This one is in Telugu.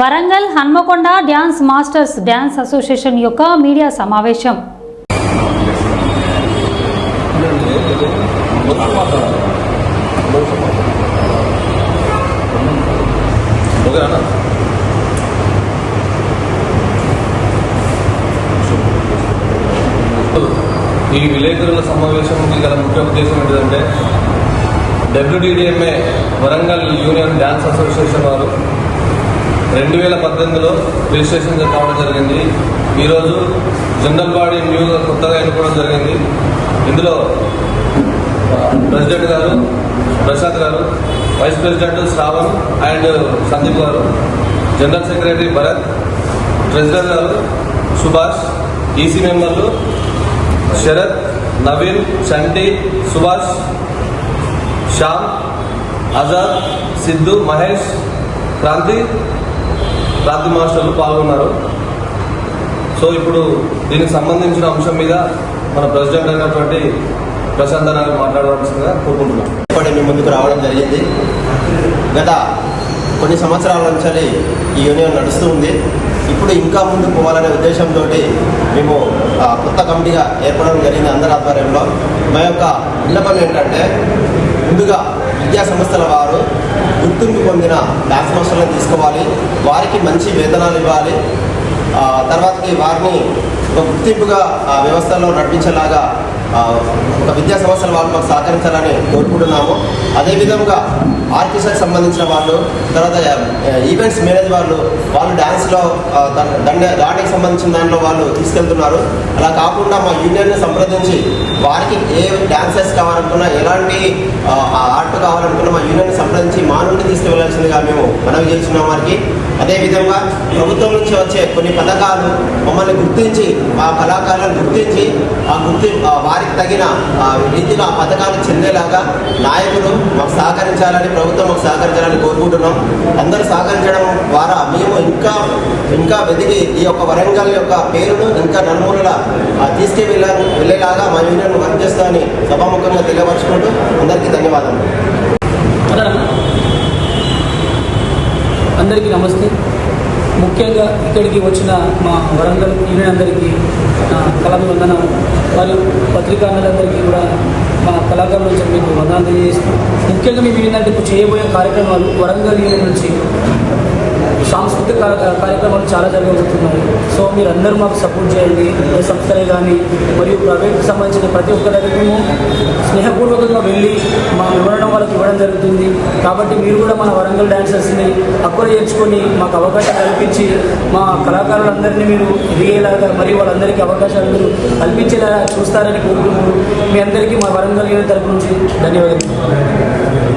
Warangal Hanmakonda dance masters dance association యొక్క మీడియా సమావేశం. ఈ విలేకరుల సమావేశం గల ముఖ్య ఉద్దేశం ఏంటంటే WDDMA Warangal union dance association వారు రెండు వేల పద్దెనిమిదిలో రిజిస్ట్రేషన్ కావడం జరిగింది. ఈరోజు జనరల్ బాడీ న్యూగా కొత్తగా ఎన్నుకోవడం జరిగింది. ఇందులో ప్రెసిడెంట్ గారు ప్రసాద్ గారు vice president Shravan and Sandeep గారు జనరల్ సెక్రటరీ భరత్ ట్రెజరర్ గారు సుభాష్ ఈసీ మెంబర్లు శరత్ నవీన్ చంటి సుభాష్ శ్యామ్ ఆజాద్ సిద్ధు మహేష్ క్రాంతి రాత్రి మాస్టర్లు పాల్గొన్నారు. సో ఇప్పుడు దీనికి సంబంధించిన అంశం మీద మన ప్రెసిడెంట్ అయినటువంటి ప్రశాంత్ గారు మాట్లాడవలసిందిగా కోరుకుంటున్నాం. ఇప్పటి మీ ముందుకు రావడం జరిగింది. గత కొన్ని సంవత్సరాల నుంచి ఈ యూనియన్ నడుస్తూ ఉంది. ఇప్పుడు ఇంకా ముందుకు పోవాలనే ఉద్దేశంతో మేము ఆ, కొత్త కమిటీగా ఏర్పడడం జరిగింది అందరి ఆధ్వర్యంలో. మా యొక్క విన్నపం ఏంటంటే ముందుగా విద్యా సంస్థల వారు గుర్తింపు పొందిన డాన్స్ మాస్టర్లను తీసుకోవాలి. వారికి మంచి వేతనాలు ఇవ్వాలి. తర్వాతకి వారిని ఒక గుర్తింపుగా ఆ, వ్యవస్థలో నడిపించేలాగా ఒక విద్యా సంస్థల వాళ్ళు మాకు సహకరించాలని కోరుకుంటున్నాము. అదేవిధంగా ఆర్కిస్ట్రాకి సంబంధించిన వాళ్ళు తర్వాత ఈవెంట్స్ మేనేజ్ వాళ్ళు వాళ్ళు డ్యాన్స్లో దండ దాటికి సంబంధించిన దాంట్లో వాళ్ళు తీసుకెళ్తున్నారు. అలా కాకుండా మా యూనియన్ని సంప్రదించి వారికి ఏ డ్యాన్సెస్ కావాలనుకున్నా ఎలాంటి ఆర్ట్ కావాలనుకున్నా మా యూనియన్ని సంప్రదించి మా నుండి తీసుకువెళ్ళాల్సిందిగా మేము మనవి చేస్తున్నాం వారికి. అదేవిధంగా ప్రభుత్వం నుంచి వచ్చే కొన్ని పథకాలు మమ్మల్ని గుర్తించి ఆ కళాకారులను గుర్తించి ఆ గుర్తి వారికి తగిన రీతిగా రీతిలో ఆ పథకాలు చెందేలాగా నాయకులు మాకు సహకరించాలని ప్రభుత్వం మాకు సహకరించాలని కోరుకుంటున్నాం. అందరూ సహకరించడం ద్వారా మేము ఇంకా ఇంకా వెతికి ఈ యొక్క వరంగల్ యొక్క పేరును ఇంకా నలుమూలల ఆ, వెళ్ళేలాగా మా యూనియన్ వర్క్ చేస్తామని సభాముఖంగా తెలియపరచుకుంటూ అందరికీ ధన్యవాదాలు. అందరికీ నమస్తే. ముఖ్యంగా ఇక్కడికి వచ్చిన మా వరంగల్ యూనియన్ అందరికీ నా కళాకు మరియు పత్రికారులందరికీ కూడా మా కళాకారుల నుంచి మీకు వందనాలు తెలియజేస్తూ ముఖ్యంగా మేము ఏంటంటే ఇప్పుడు చేయబోయే కార్యక్రమాలు వరంగల్ యూనియన్ నుంచి సాంస్కృతిక కార్యక్రమాలు చాలా జరగబోతున్నాయి. సో మీరు అందరూ మాకు సపోర్ట్ చేయండి. ఏ సంస్థలే కానీ మరియు ప్రైవేట్కి సంబంధించిన ప్రతి ఒక్క దగ్గర మేము స్నేహపూర్వకంగా వెళ్ళి మా వివరణ వాళ్ళకి ఇవ్వడం జరుగుతుంది. కాబట్టి మీరు కూడా మన వరంగల్ డ్యాన్సర్స్ని అక్కడ చేర్చుకొని మాకు అవకాశం కల్పించి మా కళాకారులందరినీ మీరు ఎదిగేలాగా మరియు వాళ్ళందరికీ అవకాశాలు మీరు కల్పించేలా చూస్తారని కోరుకుంటూ మీ అందరికీ మా వరంగల్ యూనియన్ తరపు నుంచి ధన్యవాదాలు.